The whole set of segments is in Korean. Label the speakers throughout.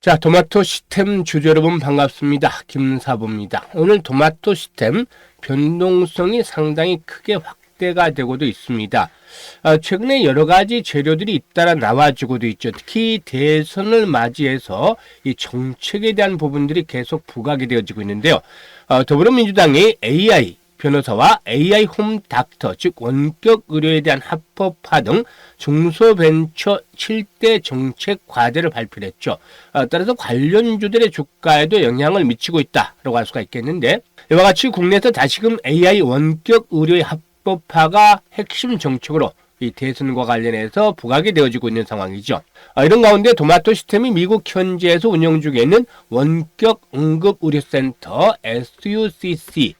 Speaker 1: 자, 토마토 시스템 주주 여러분 반갑습니다. 김사부입니다. 오늘 토마토 시스템 변동성이 상당히 크게 확대가 되고도 있습니다. 아, 최근에 여러 가지 재료들이 잇따라 나와주고도 있죠. 특히 대선을 맞이해서 이 정책에 대한 부분들이 계속 부각이 되어지고 있는데요. 어, 더불어민주당이 AI 변호사와 AI 홈 닥터, 즉 원격 의료에 대한 합법화 등 중소벤처 7대 정책 과제를 발표 했죠. 어, 따라서 관련주들의 주가에도 영향을 미치고 있다라고 할 수가 있겠는데 이와 같이 국내에서 다시금 AI 원격 의료의 합법화가 핵심 정책으로 이 대선과 관련해서 부각이 되어지고 있는 상황이죠. 어, 이런 가운데 도마토 시스템이 미국 현지에서 운영 중에 있는 원격 응급 의료센터 SUCC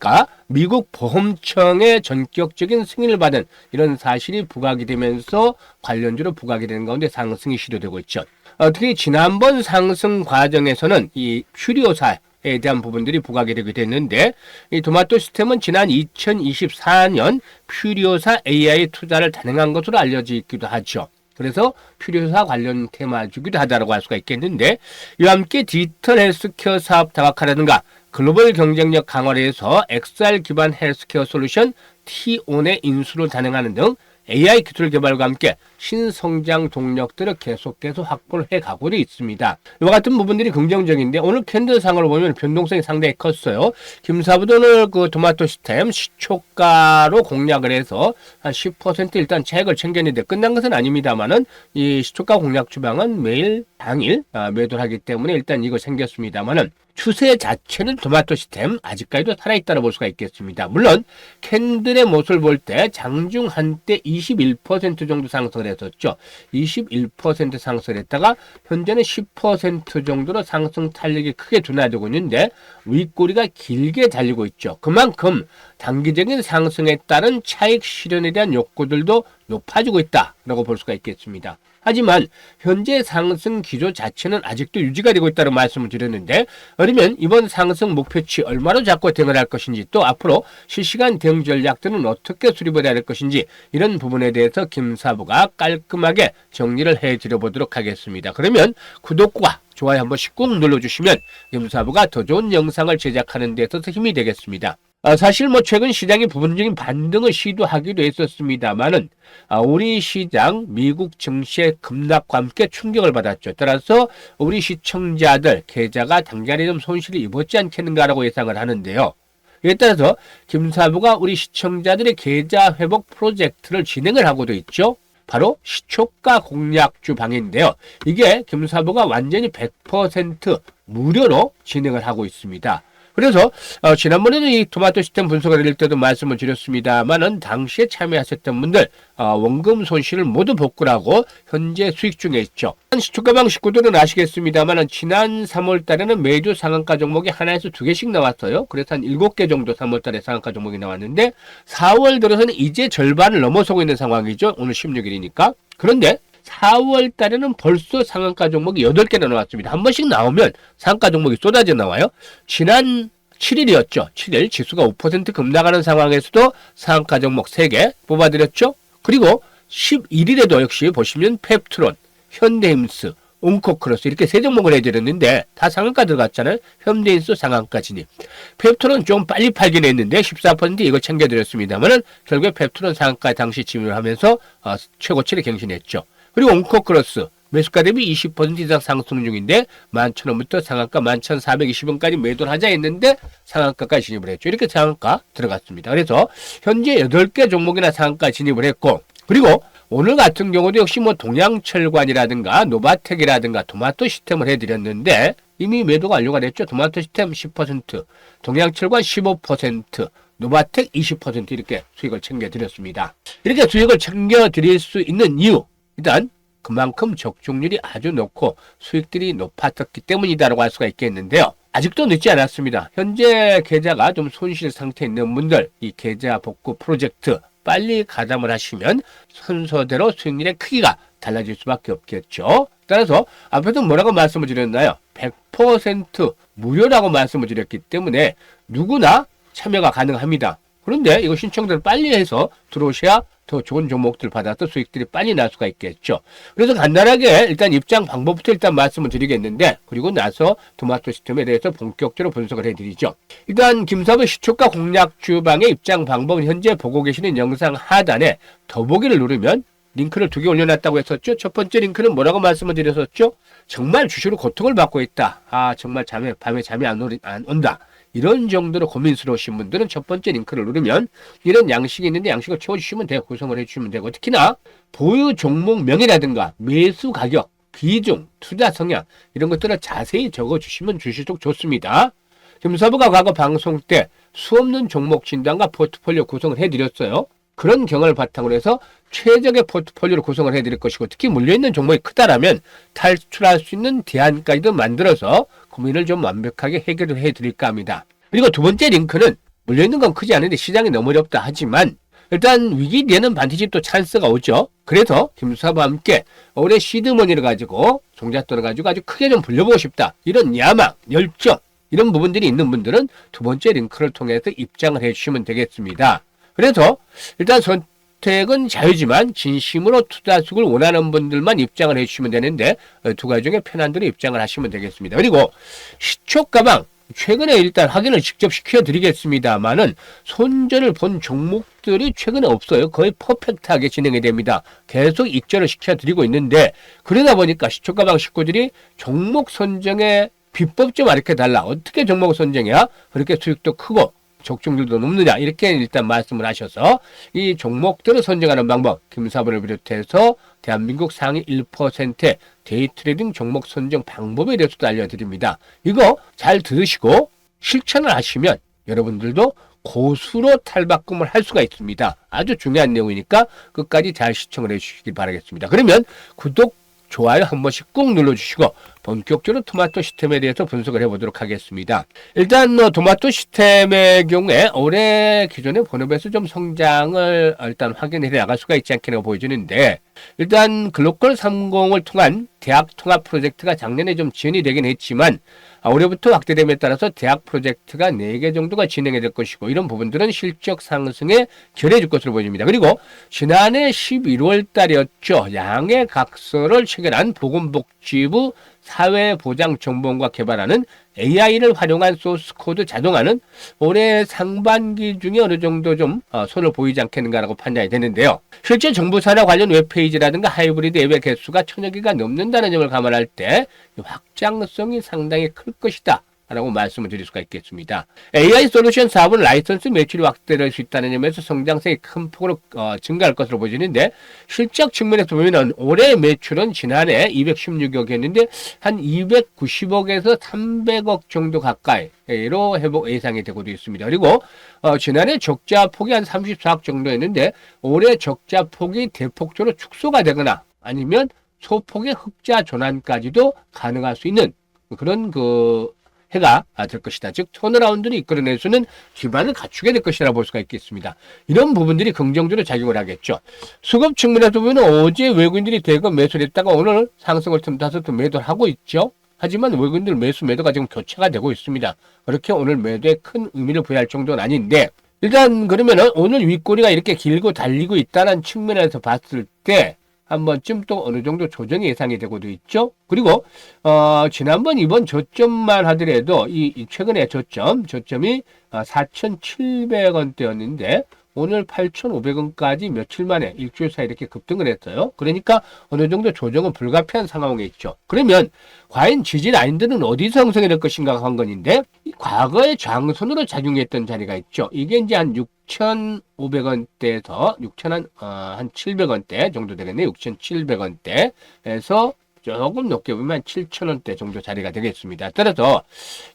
Speaker 1: 가 미국 보험청의 전격적인 승인을 받은 이런 사실이 부각이 되면서 관련주로 부각이 되는 가운데 상승이 시도되고 있죠. 어, 특히 지난번 상승 과정에서는 이 퓨리오사 에 대한 부분들이 부각이 되게 됐는데 이 도마토 시스템은 지난 2024년 퓨리오사 AI 투자를 단행한 것으로 알려지기도 하죠. 그래서 퓨리오사 관련 테마주기도 하다라고 할 수가 있겠는데 이와 함께 디지털 헬스케어 사업 다각화라든가 글로벌 경쟁력 강화를 위해서 XR 기반 헬스케어 솔루션 T-ON의 인수를 단행하는 등 AI 기술 개발과 함께 신성장 동력들을 계속해서 확보를 해 가고도 있습니다. 이와 같은 부분들이 긍정적인데 오늘 캔들상으로 보면 변동성이 상당히 컸어요. 김사부도 오늘 그 토마토 시스템 시초가로 공략을 해서 한 10% 일단 차익을 챙겼는데 끝난 것은 아닙니다만은 이 시초가 공략 주방은 매일 당일 아, 매도를 하기 때문에 일단 이거 생겼습니다만은 추세 자체는 토마토 시스템 아직까지도 살아있다고 볼 수가 있겠습니다. 물론 캔들의 모습을 볼 때 장중 한때 21% 정도 상승을 했 었죠. 21% 상승을 했다가 현재는 10% 정도로 상승 탄력이 크게 둔화되고 있는데 윗꼬리가 길게 달리고 있죠. 그만큼 단기적인 상승에 따른 차익 실현에 대한 욕구들도 높아지고 있다라고 볼 수가 있겠습니다. 하지만 현재 상승 기조 자체는 아직도 유지가 되고 있다는 말씀을 드렸는데 그러면 이번 상승 목표치 얼마로 잡고 대응을 할 것인지 또 앞으로 실시간 대응 전략들은 어떻게 수립을 해야 할 것인지 이런 부분에 대해서 김 사부가 깔끔하게 정리를 해드려 보도록 하겠습니다. 그러면 구독과 좋아요 한 번씩 꾹 눌러주시면 김 사부가 더 좋은 영상을 제작하는 데 있어서 힘이 되겠습니다. 아, 사실 뭐 최근 시장이 부분적인 반등을 시도하기도 했었습니다만은 아, 우리 시장 미국 증시의 급락과 함께 충격을 받았죠. 따라서 우리 시청자들 계좌가 당장에 좀 손실을 입었지 않겠는가라고 예상을 하는데요. 이에 따라서 김사부가 우리 시청자들의 계좌 회복 프로젝트를 진행을 하고도 있죠. 바로 시초가 공략주 방인데요. 이게 김사부가 완전히 100% 무료로 진행을 하고 있습니다. 그래서 어, 지난번에는 이 토마토 시스템 분석을 드릴 때도 말씀을 드렸습니다만은 당시에 참여하셨던 분들 어, 원금 손실을 모두 복구하고 현재 수익 중에 있죠. 시초가방 식구들은 아시겠습니다만은 지난 3월 달에는 매주 상한가 종목이 하나에서 두 개씩 나왔어요. 그래서 한 7개 정도 3월 달에 상한가 종목이 나왔는데 4월 들어서는 이제 절반을 넘어서고 있는 상황이죠. 오늘 16일이니까. 그런데 4월 달에는 벌써 상한가 종목이 8개나 나왔습니다. 한 번씩 나오면 상한가 종목이 쏟아져 나와요. 지난 7일이었죠. 7일 지수가 5% 급락하는 상황에서도 상한가 종목 3개 뽑아드렸죠. 그리고 11일에도 역시 보시면 펩트론, 현대임스, 웅코크로스 이렇게 세 종목을 해드렸는데 다 상한가 들어갔잖아요. 현대인수 상한가 진입. 펩트론 좀 빨리 팔긴 했는데 14% 이거 챙겨드렸습니다만은 결국에 펩트론 상한가 당시 진입을 하면서 어, 최고치를 갱신했죠. 그리고 온코크로스 매수가 대비 20% 이상 상승 중인데 11,000원부터 상한가 11,420원까지 매도를 하자 했는데 상한가까지 진입을 했죠. 이렇게 상한가 들어갔습니다. 그래서 현재 8개 종목이나 상한가 진입을 했고 그리고 오늘 같은 경우도 역시 뭐 동양철관이라든가 노바텍이라든가 토마토 시스템을 해드렸는데 이미 매도가 완료가 됐죠. 토마토 시스템 10%, 동양철관 15%, 노바텍 20% 이렇게 수익을 챙겨드렸습니다. 이렇게 수익을 챙겨드릴 수 있는 이유 일단 그만큼 적중률이 아주 높고 수익들이 높았기 때문이다라고 할 수가 있겠는데요. 아직도 늦지 않았습니다. 현재 계좌가 좀 손실 상태에 있는 분들 이 계좌 복구 프로젝트 빨리 가담을 하시면 순서대로 수익률의 크기가 달라질 수밖에 없겠죠. 따라서 앞에도 뭐라고 말씀을 드렸나요? 100% 무료라고 말씀을 드렸기 때문에 누구나 참여가 가능합니다. 그런데 이거 신청들을 빨리 해서 들어오셔야 더 좋은 종목들 받아서 수익들이 빨리 날 수가 있겠죠. 그래서 간단하게 일단 입장 방법부터 일단 말씀을 드리겠는데 그리고 나서 토마토 시스템에 대해서 본격적으로 분석을 해드리죠. 일단 김사부 시초가 공략 주방의 입장 방법은 현재 보고 계시는 영상 하단에 더보기를 누르면 링크를 두 개 올려놨다고 했었죠. 첫 번째 링크는 뭐라고 말씀을 드렸었죠? 정말 주식으로 고통을 받고 있다. 아 정말 잠에 밤에 잠이 안, 오리, 안 온다. 이런 정도로 고민스러우신 분들은 첫 번째 링크를 누르면 이런 양식이 있는데 양식을 채워주시면 돼요. 구성을 해주시면 되고 특히나 보유 종목명이라든가 매수 가격, 비중, 투자 성향 이런 것들을 자세히 적어주시면 주실수록 좋습니다. 김서부가 과거 방송 때 수없는 종목 진단과 포트폴리오 구성을 해드렸어요. 그런 경험을 바탕으로 해서 최적의 포트폴리오를 구성을 해드릴 것이고 특히 물려있는 종목이 크다라면 탈출할 수 있는 대안까지도 만들어서 고민을 좀 완벽하게 해결을 해드릴까 합니다. 그리고 두 번째 링크는 물려있는 건 크지 않은데 시장이 너무 어렵다 하지만 일단 위기 뒤에는 반드시 또 찬스가 오죠. 그래서 김수사와 함께 올해 시드머니를 가지고 종잣돈을 가지고 아주 크게 좀 불려보고 싶다. 이런 야망, 열정 이런 부분들이 있는 분들은 두 번째 링크를 통해서 입장을 해주시면 되겠습니다. 그래서 일단 선 택은 자유지만 진심으로 투자수익을 원하는 분들만 입장을 해주시면 되는데 어, 두 가지 중에 편한 대로 입장을 하시면 되겠습니다. 그리고 시초 가방 최근에 일단 확인을 직접 시켜드리겠습니다만은 손절을 본 종목들이 최근에 없어요. 거의 퍼펙트하게 진행이 됩니다. 계속 익절을 시켜드리고 있는데 그러다 보니까 시초가방 식구들이 종목 선정에 비법 좀 알려 달라. 어떻게 종목 선정해야 그렇게 수익도 크고 적중률도 높느냐 이렇게 일단 말씀을 하셔서 이 종목들을 선정하는 방법 김사부를 비롯해서 대한민국 상위 1%의 데이트레이딩 종목 선정 방법에 대해서도 알려드립니다. 이거 잘 들으시고 실천을 하시면 여러분들도 고수로 탈바꿈을 할 수가 있습니다. 아주 중요한 내용이니까 끝까지 잘 시청을 해주시기 바라겠습니다. 그러면 구독, 좋아요 한 번씩 꾹 눌러주시고 본격적으로 토마토 시스템에 대해서 분석을 해보도록 하겠습니다. 일단 어, 토마토 시스템의 경우에 올해 기존의 본업에서 좀 성장을 일단 확인해 나갈 수가 있지 않겠나 보여지는데 일단 글로컬 30을 통한 대학 통합 프로젝트가 작년에 좀 지연이 되긴 했지만 아, 올해부터 확대됨에 따라서 대학 프로젝트가 4개 정도가 진행이 될 것이고 이런 부분들은 실적 상승에 결해질 것으로 보입니다. 그리고 지난해 11월 달이었죠. 양해 각서를 체결한 보건복지부 사회보장정보원과 개발하는 AI를 활용한 소스 코드 자동화는 올해 상반기 중에 어느 정도 좀 어, 손을 보이지 않겠는가라고 판단이 되는데요. 실제 정부사나 관련 웹페이지라든가 하이브리드 앱의 개수가 천여 개가 넘는다는 점을 감안할 때 확장성이 상당히 클 것이다. 라고 말씀을 드릴 수가 있겠습니다. AI 솔루션 사업은 라이선스 매출이 확대될 수 있다는 점에서 성장성이 큰 폭으로 어, 증가할 것으로 보이는데 실적 측면에서 보면은 올해 매출은 지난해 216억 이었는데 한 290억에서 300억 정도 가까이로 회복 예상이 되고도 있습니다. 그리고 어, 지난해 적자 폭이 한 34억 정도였는데 올해 적자 폭이 대폭적으로 축소가 되거나 아니면 소폭의 흑자 전환까지도 가능할 수 있는 그런 그 해가 될 것이다. 즉 턴어라운드를 이끌어낼 수 있는 기반을 갖추게 될 것이라 볼 수가 있겠습니다. 이런 부분들이 긍정적으로 작용을 하겠죠. 수급 측면에서 보면 어제 외국인들이 대거 매수를 했다가 오늘 상승을 틈타서 또 매도를 하고 있죠. 하지만 외국인들 매수 매도가 지금 교체가 되고 있습니다. 그렇게 오늘 매도에 큰 의미를 부여할 정도는 아닌데 일단 그러면은 오늘 윗꼬리가 이렇게 길고 달리고 있다는 측면에서 봤을 때 한 번쯤 또 어느 정도 조정이 예상이 되고도 있죠. 그리고 어, 지난번 이번 저점만 하더라도 이, 이 최근에 저점 저점이 4,700원대였는데 오늘 8,500원까지 며칠 만에 일주일 사이 이렇게 급등을 했어요. 그러니까 어느 정도 조정은 불가피한 상황에 있죠. 그러면 과연 지지 라인들은 어디서 형성이 될 것인가 관건인데 과거의 장선으로 작용했던 자리가 있죠. 이게 이제 한 6,500원대에서 6,000한 어, 한 700원대 정도 되겠네요. 6,700원대에서 조금 높게 보면 7,000원대 정도 자리가 되겠습니다. 따라서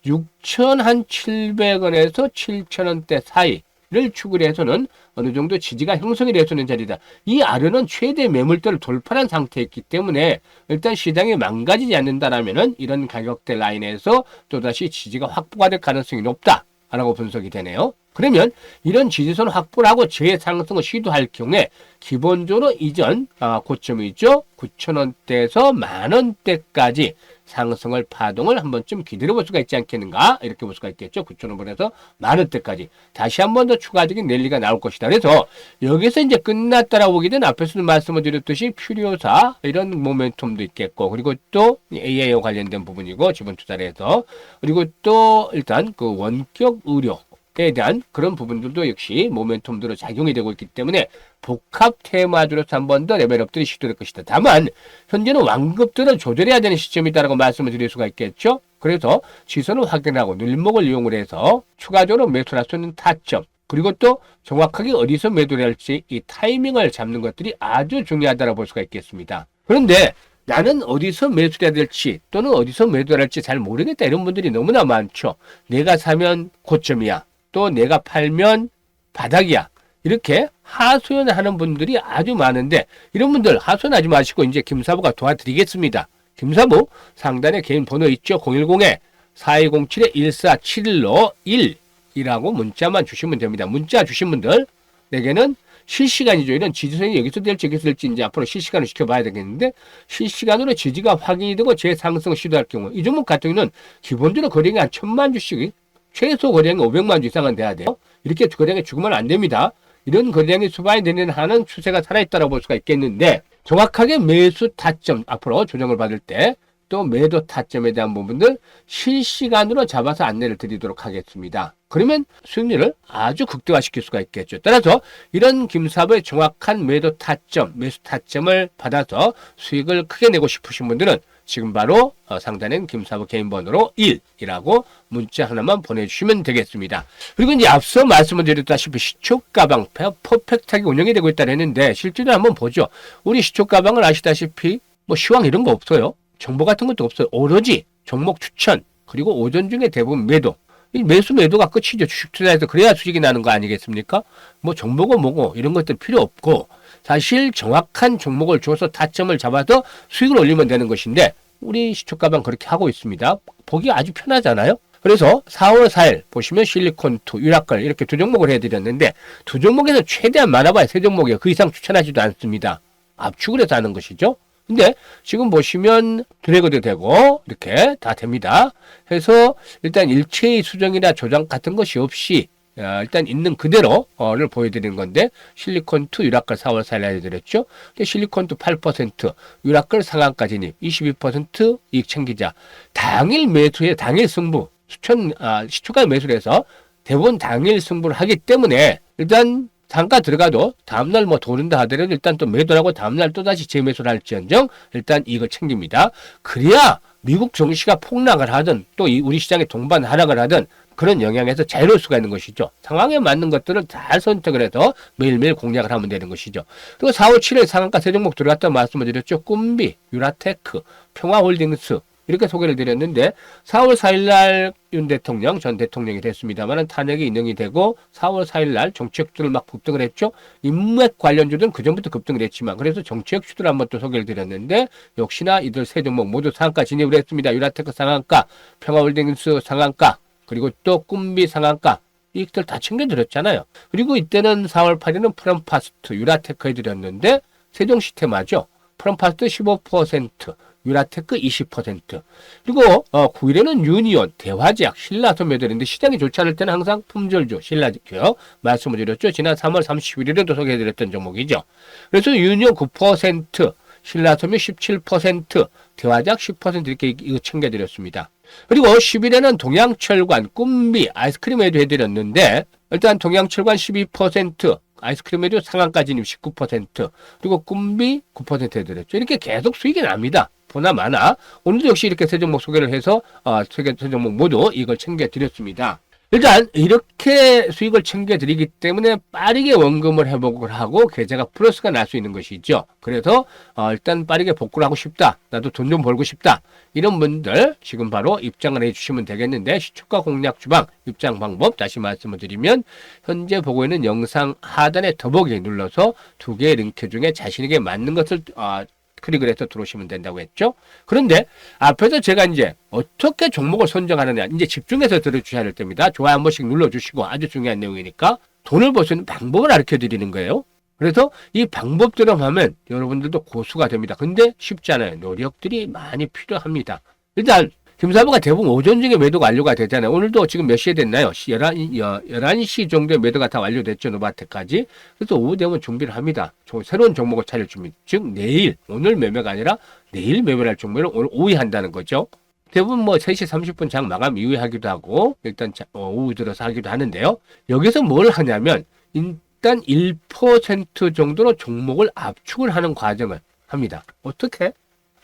Speaker 1: 6,700원에서 7,000원대 사이 를 축을 해서는 어느 정도 지지가 형성이 되어있는 자리다. 이 아래는 최대 매물대를 돌파한 상태였기 때문에 일단 시장이 망가지지 않는다라면은 이런 가격대 라인에서 또다시 지지가 확보가 될 가능성이 높다. 라고 분석이 되네요. 그러면 이런 지지선 확보를 하고 재상승을 시도할 경우에 기본적으로 이전 아, 고점이 있죠. 9천원대에서 만원대까지 상승을 파동을 한 번쯤 기다려 볼 수가 있지 않겠는가? 이렇게 볼 수가 있겠죠. 9,000원에서 만 원대까지. 다시 한 번 더 추가적인 랠리가 나올 것이다. 그래서 여기서 이제 끝났다라고 보기는 앞에서도 말씀을 드렸듯이 퓨리오사 이런 모멘텀도 있겠고 그리고 또 AI와 관련된 부분이고 지분 투자를 해서. 그리고 또 일단 그 원격 의료 에 대한 그런 부분들도 역시 모멘텀으로 작용이 되고 있기 때문에 복합 테마주로서 한 번 더 레벨업들이 시도될 것이다. 다만 현재는 완급들을 조절해야 되는 시점이다라고 말씀을 드릴 수가 있겠죠. 그래서 지선을 확인하고 늘목을 이용을 해서 추가적으로 매수할 수 있는 타점 그리고 또 정확하게 어디서 매도를 할지 이 타이밍을 잡는 것들이 아주 중요하다고 볼 수가 있겠습니다. 그런데 나는 어디서 매수해야 될지 또는 어디서 매도를 할지 잘 모르겠다 이런 분들이 너무나 많죠. 내가 사면 고점이야. 또 내가 팔면 바닥이야. 이렇게 하소연하는 분들이 아주 많은데 이런 분들 하소연하지 마시고 이제 김사부가 도와드리겠습니다. 김사부 상단에 개인 번호 있죠. 010에 4207-1471로 1이라고 문자만 주시면 됩니다. 문자 주신 분들 내게는 실시간이죠. 이런 지지선이 여기서 될지 여기서 될지 이제 앞으로 실시간으로 지켜봐야 되겠는데 실시간으로 지지가 확인이 되고 재상승 시도할 경우 이 종목 같은 경우는 기본적으로 거래량이 한 천만 주씩 최소 거래량이 500만 주 이상은 돼야 돼요. 이렇게 거래량이 죽으면 안 됩니다. 이런 거래량이 수반이 되는 한은 추세가 살아있다고 볼 수가 있겠는데 정확하게 매수 타점 앞으로 조정을 받을 때 또 매도 타점에 대한 부분들 실시간으로 잡아서 안내를 드리도록 하겠습니다. 그러면 수익률을 아주 극대화시킬 수가 있겠죠. 따라서 이런 김사부의 정확한 매도 타점, 매수 타점을 받아서 수익을 크게 내고 싶으신 분들은 지금 바로 어, 상단엔 김사부 개인 번호로 1이라고 문자 하나만 보내주시면 되겠습니다. 그리고 이제 앞서 말씀을 드렸다시피 시초 가방 퍼펙트하게 운영이 되고 있다고 했는데 실제로 한번 보죠. 우리 시초 가방을 아시다시피 뭐 시황 이런 거 없어요. 정보 같은 것도 없어요. 오로지 종목 추천 그리고 오전 중에 대부분 매도 이 매수 매도가 끝이죠. 주식 투자에서 그래야 수익이 나는 거 아니겠습니까? 뭐 정보고 뭐고 이런 것들 필요 없고 사실 정확한 종목을 줘서 타점을 잡아서 수익을 올리면 되는 것인데 우리 시초가방 그렇게 하고 있습니다. 보기 아주 편하잖아요. 그래서 4월 4일 보시면 실리콘2, 유라컬 이렇게 두 종목을 해드렸는데 두 종목에서 최대한 많아봐야 세 종목이에요. 그 이상 추천하지도 않습니다. 압축을 해서 하는 것이죠. 근데 지금 보시면 드래그도 되고 이렇게 다 됩니다. 해서 일단 일체의 수정이나 조정 같은 것이 없이 어, 일단 있는 그대로를 보여드리는 건데 실리콘2 유라클 4월 4일 해드렸죠. 근데 실리콘2 8% 유라클 상한가 진입 22% 이익 챙기자 당일 매수에 당일 승부 수천 아, 시초가 매수를 해서 대부분 당일 승부를 하기 때문에 일단 잠깐 들어가도 다음날 뭐 도른다 하더라도 일단 또 매도하고 다음날 또다시 재매수를 할지언정 일단 이걸 챙깁니다. 그래야 미국 증시가 폭락을 하든 또 우리 시장의 동반 하락을 하든 그런 영향에서 자유로울 수가 있는 것이죠. 상황에 맞는 것들을 잘 선택을 해서 매일매일 공략을 하면 되는 것이죠. 그리고 4월 7일 상한가 세 종목 들어갔다 말씀을 드렸죠. 꿈비, 유라테크, 평화홀딩스, 이렇게 소개를 드렸는데 4월 4일 날 윤 대통령 전 대통령이 됐습니다만 탄핵이 인용이 되고 4월 4일 날 정책주를 막 급등을 했죠. 인맥 관련주들은 그전부터 급등을 했지만 그래서 정책주들 한번 또 소개를 드렸는데 역시나 이들 세 종목 모두 상한가 진입을 했습니다. 유라테크 상한가, 평화홀딩스 상한가, 그리고 또 꿈비 상한가 이익들 다 챙겨드렸잖아요. 그리고 이때는 4월 8일은 프롬파스트 유라테크 해드렸는데 세종 시스템하죠. 프롬파스트 15%, 유라테크 20%. 그리고 어, 9일에는 유니온, 대화제약, 신라 소 매도인데 시장이 좋지 않을 때는 항상 품절주, 신라지표 말씀을 드렸죠. 지난 3월 31일에도 소개해드렸던 종목이죠. 그래서 유니온 9%, 신라소매 17%, 대화제약 10% 이렇게 이거 챙겨드렸습니다. 그리고 10일에는 동양철관, 꿈비, 아이스크림 에도 해드렸는데 일단 동양철관 12%, 아이스크림에도 상한가 진입 19%, 그리고 꿈비 9% 해드렸죠. 이렇게 계속 수익이 납니다. 보나 마나 오늘도 역시 이렇게 세 종목 소개를 해서 어, 세, 세 종목 모두 이걸 챙겨드렸습니다. 일단 이렇게 수익을 챙겨드리기 때문에 빠르게 원금을 회복을 하고 계좌가 플러스가 날 수 있는 것이죠. 그래서 어, 일단 빠르게 복구를 하고 싶다. 나도 돈 좀 벌고 싶다. 이런 분들 지금 바로 입장을 해주시면 되겠는데 시초가 공략 주방 입장 방법 다시 말씀을 드리면 현재 보고 있는 영상 하단에 더보기 눌러서 두 개의 링크 중에 자신에게 맞는 것을 어, 클릭을 해서 들어오시면 된다고 했죠. 그런데 앞에서 제가 이제 어떻게 종목을 선정하느냐 이제 집중해서 들어주셔야 될 때입니다. 좋아요 한 번씩 눌러주시고 아주 중요한 내용이니까 돈을 있는 방법을 가르쳐 드리는 거예요. 그래서 이 방법대로 하면 여러분들도 고수가 됩니다. 근데 쉽지 않아요. 노력들이 많이 필요합니다. 일단 김사부가 대부분 오전 중에 매도가 완료가 되잖아요. 오늘도 지금 몇 시에 됐나요? 11, 11시 정도에 매도가 다 완료됐죠. 노바테까지. 그래서 오후 되면 준비를 합니다. 조- 새로운 종목을 찾을 준비. 즉 내일 오늘 매매가 아니라 내일 매매할 종목을 오늘 오후에 한다는 거죠. 대부분 뭐 3시 30분 장 마감 이후에 하기도 하고 일단 자- 어, 오후 들어서 하기도 하는데요. 여기서 뭘 하냐면 일단 1% 정도로 종목을 압축을 하는 과정을 합니다. 어떻게?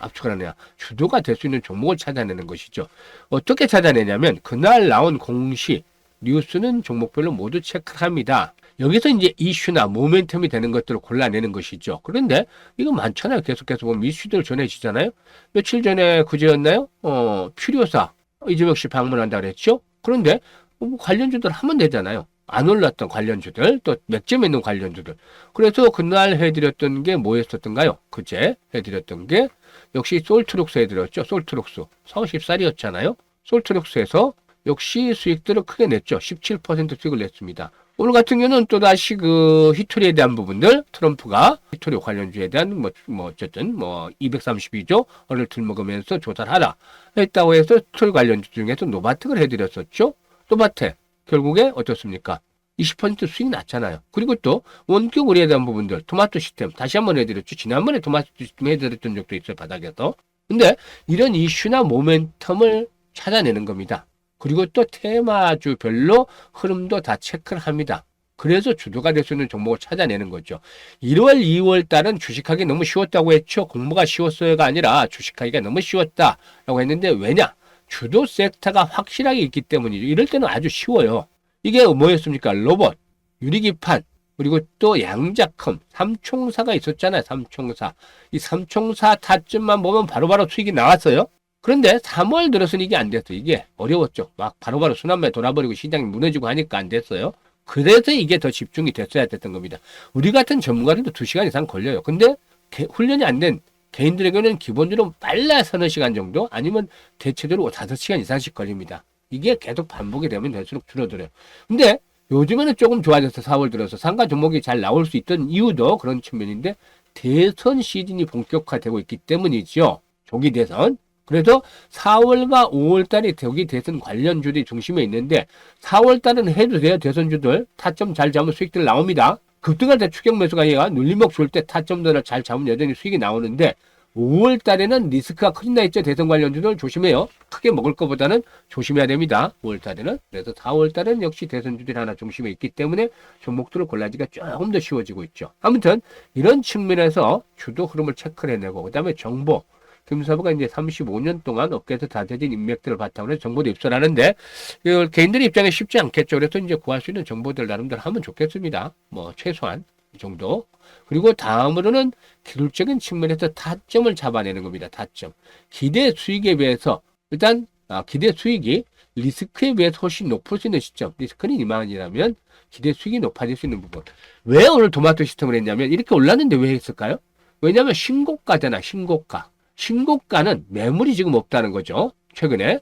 Speaker 1: 압축을 하느냐. 주도가 될 수 있는 종목을 찾아내는 것이죠. 어떻게 찾아내냐면 그날 나온 공시, 뉴스는 종목별로 모두 체크합니다. 여기서 이제 이슈나 모멘텀이 되는 것들을 골라내는 것이죠. 그런데 이거 많잖아요. 계속해서 보면 이슈들 전해지잖아요. 며칠 전에 그제였나요? 어, 필요사 이재명 씨 방문한다 그랬죠. 그런데 뭐 관련주들 하면 되잖아요. 안 올랐던 관련주들 또 맥점 있는 관련주들. 그래서 그날 해드렸던 게 뭐였었던가요? 그제 해드렸던 게 역시 솔트룩스 해드렸죠. 솔트룩스 40살이었잖아요. 솔트룩스에서 역시 수익들을 크게 냈죠. 17% 수익을 냈습니다. 오늘 같은 경우는 또다시 그 히토리에 대한 부분들 트럼프가 히토리 관련주에 대한 뭐, 뭐 어쨌든 뭐 232조 원을 들먹으면서 조사를 하라 했다고 해서 히토리 관련주 중에서 노바텍을 해드렸었죠. 노바텍 결국에 어떻습니까? 20% 수익 났잖아요. 그리고 또 원격 의뢰에 대한 부분들 토마토 시스템 다시 한번 해드렸죠. 지난번에 토마토 시스템 해드렸던 적도 있어요. 바닥에서. 근데 이런 이슈나 모멘텀을 찾아내는 겁니다. 그리고 또 테마주별로 흐름도 다 체크를 합니다. 그래서 주도가 될 수 있는 종목을 찾아내는 거죠. 1월, 2월 달은 주식하기 너무 쉬웠다고 했죠. 공부가 쉬웠어요가 아니라 주식하기가 너무 쉬웠다라고 했는데 왜냐? 주도 섹터가 확실하게 있기 때문이죠. 이럴 때는 아주 쉬워요. 이게 뭐였습니까? 로봇, 유리기판, 그리고 또 양자컴, 삼총사가 있었잖아요. 삼총사. 이 삼총사 타점만 보면 바로바로 수익이 나왔어요. 그런데 3월 들어서는 이게 안 됐어요. 이게 어려웠죠. 막 바로 바로 순환매 돌아버리고 시장이 무너지고 하니까 안 됐어요. 그래서 이게 더 집중이 됐어야 됐던 겁니다. 우리 같은 전문가들도 2시간 이상 걸려요. 근데 개- 훈련이 안 된 개인들에게는 기본적으로 빨라 서너 시간 정도 아니면 대체적으로 5시간 이상씩 걸립니다. 이게 계속 반복이 되면 될수록 줄어들어요. 근데 요즘에는 조금 좋아져서 4월 들어서 상가 종목이 잘 나올 수 있던 이유도 그런 측면인데 대선 시즌이 본격화되고 있기 때문이죠. 조기 대선. 그래서 4월과 5월 달이 조기 대선 관련주들이 중심에 있는데 4월 달은 해도 돼요. 대선주들 타점 잘 잡으면 수익들 나옵니다. 급등할 때 추격 매수가 아니라 눌림목 줄때 타점들을 잘 잡으면 여전히 수익이 나오는데 5월 달에는 리스크가 커진다 했죠. 대선 관련주들 조심해요. 크게 먹을 것보다는 조심해야 됩니다. 5월 달에는. 그래서 4월 달은 역시 대선주들이 하나 중심에 있기 때문에 종목들을 골라지가 조금 더 쉬워지고 있죠. 아무튼 이런 측면에서 주도 흐름을 체크를 해내고 그다음에 정보 김사부가 이제 35년 동안 업계에서 다져진 인맥들을 바탕으로 정보도 입수를 하는데 이걸 개인들 입장에 쉽지 않겠죠. 그래서 이제 구할 수 있는 정보들 나름대로 하면 좋겠습니다. 뭐 최소한 이 정도. 그리고 다음으로는 기술적인 측면에서 타점을 잡아내는 겁니다. 타점. 기대 수익에 비해서 일단 아, 기대 수익이 리스크에 비해서 훨씬 높을 수 있는 시점. 리스크는 이만이라면 기대 수익이 높아질 수 있는 부분. 왜 오늘 토마토 시스템을 했냐면 이렇게 올랐는데 왜 했을까요? 왜냐하면 신고가잖아. 신고가. 신고가는 매물이 지금 없다는 거죠. 최근에.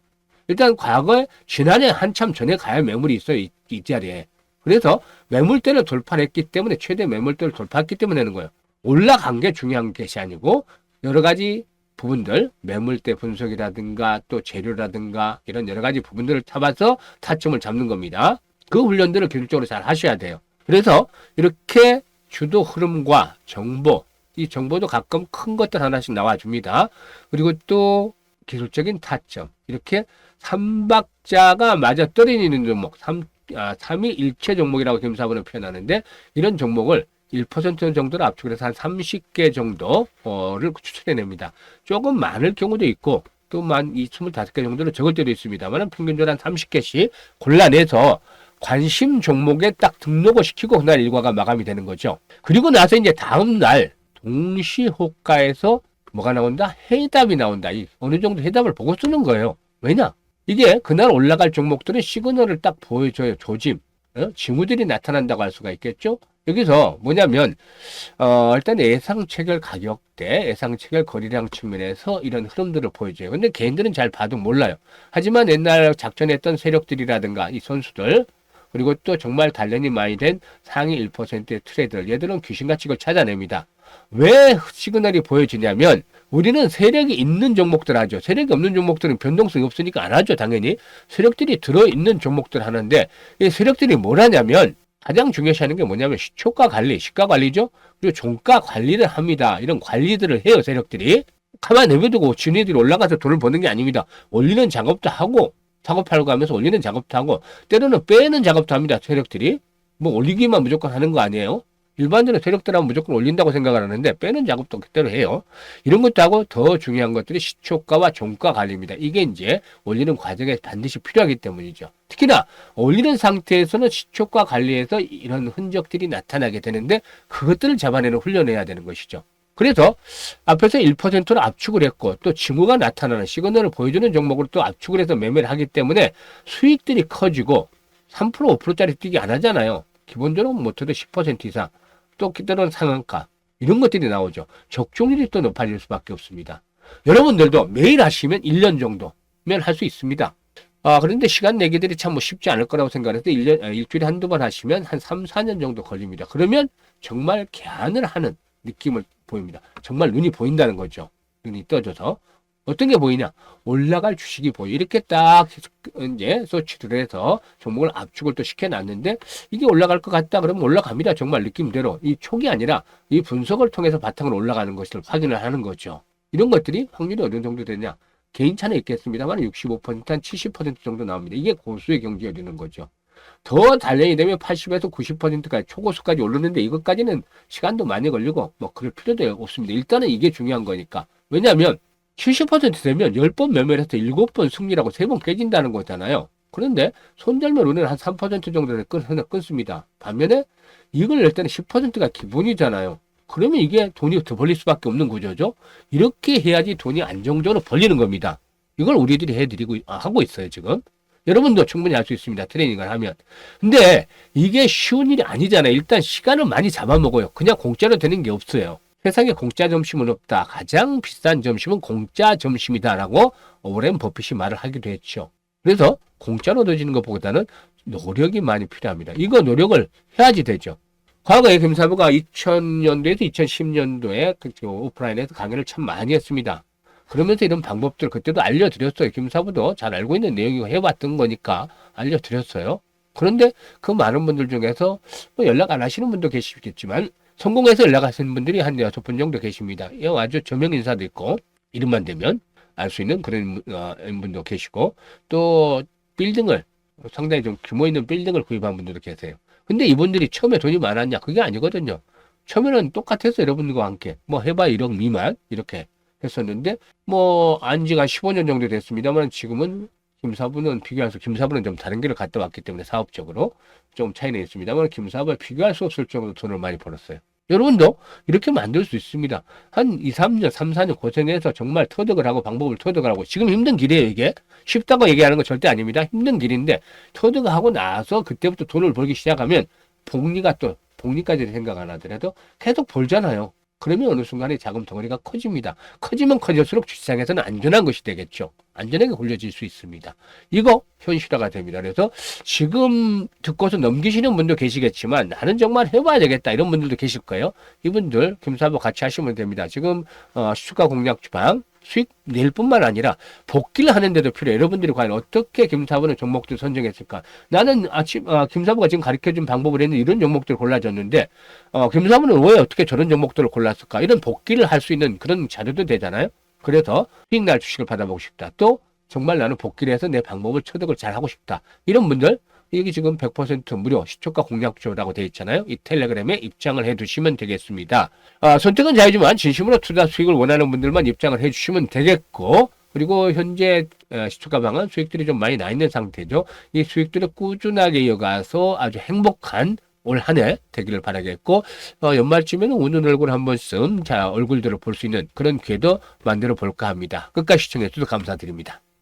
Speaker 1: 일단 과거에 지난해 한참 전에 가야 매물이 있어요. 이, 이 자리에. 그래서 매물대를 돌파했기 때문에 최대 매물대를 돌파했기 때문에 하는 거예요. 올라간 게 중요한 것이 아니고 여러 가지 부분들 매물대 분석이라든가 또 재료라든가 이런 여러 가지 부분들을 잡아서 타점을 잡는 겁니다. 그 훈련들을 기술적으로 잘 하셔야 돼요. 그래서 이렇게 주도 흐름과 정보 이 정보도 가끔 큰 것들 하나씩 나와줍니다. 그리고 또 기술적인 타점 이렇게 삼박자가 맞아 떨어지는 종목, 삼, 아, 삼위일체 종목이라고 김사부는 표현하는데 이런 종목을 1% 정도로 압축을 해서 한 30개 정도를 추천해냅니다. 조금 많을 경우도 있고 또만 25개 정도로 적을 때도 있습니다만 평균적으로 한 30개씩 골라내서 관심 종목에 딱 등록을 시키고 그날 일과가 마감이 되는 거죠. 그리고 나서 이제 다음 날 동시 호가에서 뭐가 나온다? 해답이 나온다. 이 어느 정도 해답을 보고 쓰는 거예요. 왜냐? 이게 그날 올라갈 종목들은 시그널을 딱 보여줘요. 조짐. 어? 징후들이 나타난다고 할 수가 있겠죠? 여기서 뭐냐면, 어, 일단 예상 체결 가격대, 예상 체결 거래량 측면에서 이런 흐름들을 보여줘요. 근데 개인들은 잘 봐도 몰라요. 하지만 옛날 작전했던 세력들이라든가 이 선수들, 그리고 또 정말 단련이 많이 된 상위 1%의 트레이더들, 얘들은 귀신같이 이걸 찾아냅니다. 왜 시그널이 보여지냐면 우리는 세력이 있는 종목들 하죠. 세력이 없는 종목들은 변동성이 없으니까 안 하죠. 당연히. 세력들이 들어있는 종목들 하는데 이 세력들이 뭘 하냐면 가장 중요시하는 게 뭐냐면 시초가 관리, 시가 관리죠. 그리고 종가 관리를 합니다. 이런 관리들을 해요. 세력들이. 가만 내버려두고 지네들이 올라가서 돈을 버는 게 아닙니다. 올리는 작업도 하고 작업하려고 하면서 올리는 작업도 하고 때로는 빼는 작업도 합니다. 세력들이. 뭐 올리기만 무조건 하는 거 아니에요. 일반적으로 세력들 하면 무조건 올린다고 생각을 하는데 빼는 작업도 그대로 해요. 이런 것도 하고 더 중요한 것들이 시초가와 종가 관리입니다. 이게 이제 올리는 과정에 반드시 필요하기 때문이죠. 특히나 올리는 상태에서는 시초가 관리에서 이런 흔적들이 나타나게 되는데 그것들을 잡아내는 훈련해야 되는 것이죠. 그래서 앞에서 1%로 압축을 했고 또 징후가 나타나는 시그널을 보여주는 종목으로 또 압축을 해서 매매를 하기 때문에 수익들이 커지고 3% 5%짜리 뛰기 안 하잖아요. 기본적으로 못해도 10% 이상 또 때로는 상한가 이런 것들이 나오죠. 적중률이 또 높아질 수밖에 없습니다. 여러분들도 매일 하시면 1년 정도면 할 수 있습니다. 아, 그런데 시간 내기들이 참 뭐 쉽지 않을 거라고 생각해서 1년, 아, 일주일에 한두 번 하시면 한 3, 4년 정도 걸립니다. 그러면 정말 개안을 하는 느낌을 보입니다. 정말 눈이 보인다는 거죠. 눈이 떠져서. 어떤 게 보이냐? 올라갈 주식이 보여. 이렇게 딱 이제 서치를 해서 종목을 압축을 또 시켜놨는데 이게 올라갈 것 같다 그러면 올라갑니다. 정말 느낌대로. 이 촉이 아니라 이 분석을 통해서 바탕으로 올라가는 것을 확인을 하는 거죠. 이런 것들이 확률이 어느 정도 되냐? 개인차는 있겠습니다만 65%, 한 70% 정도 나옵니다. 이게 고수의 경지가 되는 거죠. 더 단련이 되면 80에서 90%까지 초고수까지 오르는데 이것까지는 시간도 많이 걸리고 뭐 그럴 필요도 없습니다. 일단은 이게 중요한 거니까. 왜냐하면 70% 되면 10번 매매를 해서 7번 승리라고 3번 깨진다는 거잖아요. 그런데 손절면 오늘 한3% 정도는 끊, 끊습니다. 반면에 이걸 낼 때는 10%가 기본이잖아요. 그러면 이게 돈이 더 벌릴 수밖에 없는 구조죠. 이렇게 해야지 돈이 안정적으로 벌리는 겁니다. 이걸 우리들이 해드리고 아, 하고 있어요 지금. 여러분도 충분히 할수 있습니다. 트레이닝을 하면. 근데 이게 쉬운 일이 아니잖아요. 일단 시간을 많이 잡아먹어요. 그냥 공짜로 되는 게 없어요. 세상에 공짜 점심은 없다. 가장 비싼 점심은 공짜 점심이다라고 오랜 버핏이 말을 하기도 했죠. 그래서 공짜로 얻어지는 것보다는 노력이 많이 필요합니다. 이거 노력을 해야지 되죠. 과거에 김사부가 2000년도에서 2010년도에 그 오프라인에서 강의를 참 많이 했습니다. 그러면서 이런 방법들 그때도 알려드렸어요. 김사부도 잘 알고 있는 내용이고 해봤던 거니까 알려드렸어요. 그런데 그 많은 분들 중에서 뭐 연락 안 하시는 분도 계시겠지만 성공해서 연락하시는 분들이 한 여섯 분 정도 계십니다. 아주 저명 인사도 있고 이름만 되면 알 수 있는 그런 어, 분도 계시고 또 빌딩을 상당히 좀 규모 있는 빌딩을 구입한 분들도 계세요. 근데 이분들이 처음에 돈이 많았냐? 그게 아니거든요. 처음에는 똑같았어요. 여러분들과 함께. 뭐 해봐 1억 미만 이렇게 했었는데 뭐 안지가 15년 정도 됐습니다만 지금은 김사부는 비교할 수 김사부는 좀 다른 길을 갔다 왔기 때문에 사업적으로 좀 차이는 있습니다만 김사부와 비교할 수 없을 정도로 돈을 많이 벌었어요. 여러분도 이렇게 만들 수 있습니다. 한 2, 3년, 3, 4년 고생해서 정말 터득을 하고 방법을 터득을 하고 지금 힘든 길이에요, 이게. 쉽다고 얘기하는 건 절대 아닙니다. 힘든 길인데 터득을 하고 나서 그때부터 돈을 벌기 시작하면 복리가 또 복리까지 생각 안 하더라도 계속 벌잖아요. 그러면 어느 순간에 자금 덩어리가 커집니다. 커지면 커질수록 주시장에서는 안전한 것이 되겠죠. 안전하게 굴려질 수 있습니다. 이거 현실화가 됩니다. 그래서 지금 듣고서 넘기시는 분도 계시겠지만 나는 정말 해봐야 되겠다 이런 분들도 계실 거예요. 이분들 김사부 같이 하시면 됩니다. 지금 어, 수가 공략 주방 수익 낼 뿐만 아니라 복귀를 하는데도 필요해. 여러분들이 과연 어떻게 김사부는 종목들 선정했을까? 나는 아침, 아, 김사부가 지금 가르쳐 준 방법을 했는 이런 종목들을 골라줬는데, 어, 김사부는 왜 어떻게 저런 종목들을 골랐을까? 이런 복귀를 할 수 있는 그런 자료도 되잖아요. 그래서 수익 날 주식을 받아보고 싶다. 또 정말 나는 복귀를 해서 내 방법을 터득을 잘 하고 싶다. 이런 분들, 여기 지금 100% 무료 시초가 공략조라고 되어 있잖아요. 이 텔레그램에 입장을 해 두시면 되겠습니다. 아, 선택은 자유지만 진심으로 투자 수익을 원하는 분들만 입장을 해 주시면 되겠고 그리고 현재 어, 시초가 방은 수익들이 좀 많이 나 있는 상태죠. 이 수익들을 꾸준하게 이어가서 아주 행복한 올 한 해 되기를 바라겠고 어, 연말쯤에는 우는 얼굴 한 번쯤 자 얼굴들을 볼 수 있는 그런 기회도 만들어 볼까 합니다. 끝까지 시청해 주셔서 감사드립니다.